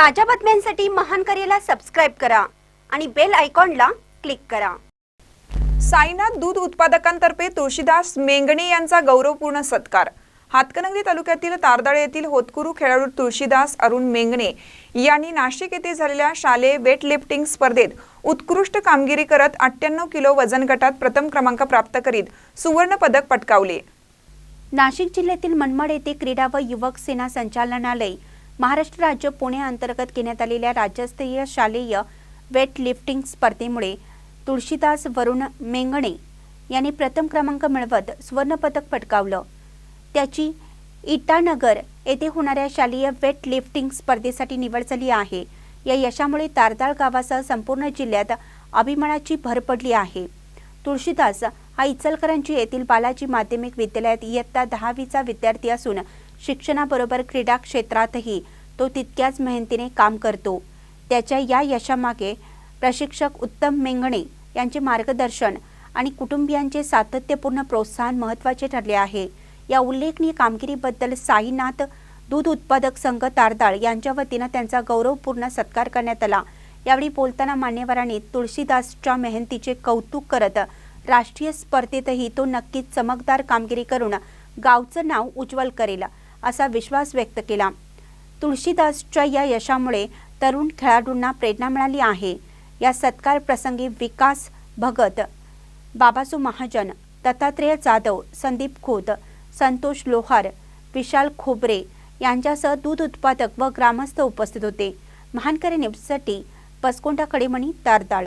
ताज्या बातम्यांसाठी महान करेला सबस्क्राईब करा आणि बेल आयकॉनला क्लिक करा. साईनाथ दूध उत्पादकांतर्फे तुळशीदास मेंगणे यांचा गौरवपूर्ण सत्कार. हातकणंगले तालुक्यातील तारदाळ येथील होतकुरू खेळाडू तुळशीदास अरुण मेंगणे यांनी नाशिक येथे झालेल्या शालेय वेट लिफ्टिंग स्पर्धेत उत्कृष्ट कामगिरी करत अठ्ठ्याण्णव किलो वजन गटात प्रथम क्रमांक प्राप्त करीत सुवर्ण पदक पटकावले. नाशिक जिल्ह्यातील मनमाड येथे क्रीडा व युवक सेना संचालनालय महाराष्ट्र राज्य पुणे अंतर्गत घेण्यात आलेल्या राज्यस्तरीय शालेय वेट लिफ्टिंग स्पर्धेमुळे तुळशीदास वरुण मेंगणे यांनी प्रथम क्रमांक मिळवत सुवर्णपदक पटकावलं. त्याची इटानगर येथे होणाऱ्या शालेय वेट लिफ्टिंग स्पर्धेसाठी निवड झाली आहे. या यशामुळे तारदाळ गावासह संपूर्ण जिल्ह्यात अभिमानाची भर पडली आहे. तुळशीदास हा इचलकरंजी येथील बालाजी माध्यमिक विद्यालयात इयत्ता दहावीचा विद्यार्थी असून शिक्षणाबरोबर क्रीडा क्षेत्रातही तो तितक्याच मेहनतीने काम करतो. त्याच्या या यशामागे प्रशिक्षक उत्तम मेंगणे यांचे मार्गदर्शन आणि कुटुंबियांचे सातत्यपूर्ण प्रोत्साहन महत्त्वाचे ठरले आहे. या उल्लेखनीय कामगिरीबद्दल साईनाथ दूध उत्पादक संघ तारदाळ यांच्या वतीनं त्यांचा गौरवपूर्ण सत्कार करण्यात आला. यावेळी बोलताना मान्यवरांनी तुळशीदासच्या मेहनतीचे कौतुक करत राष्ट्रीय स्पर्धेतही तो नक्कीच चमकदार कामगिरी करून गावचं नाव उज्ज्वल करेल. असा विश्वास व्यक्त केला. तुळशीदासच्या या यशामुळे तरुण खेळाडूंना प्रेरणा मिळाली आहे. या सत्कार प्रसंगी विकास भगत बाबासू महाजन दत्तात्रेय जाधव संदीप खोत संतोष लोहार विशाल खोबरे यांच्यासह दूध उत्पादक व ग्रामस्थ उपस्थित होते. महानकरी न्यूजसाठी पसकोंडा कडेमणी तारदाळ.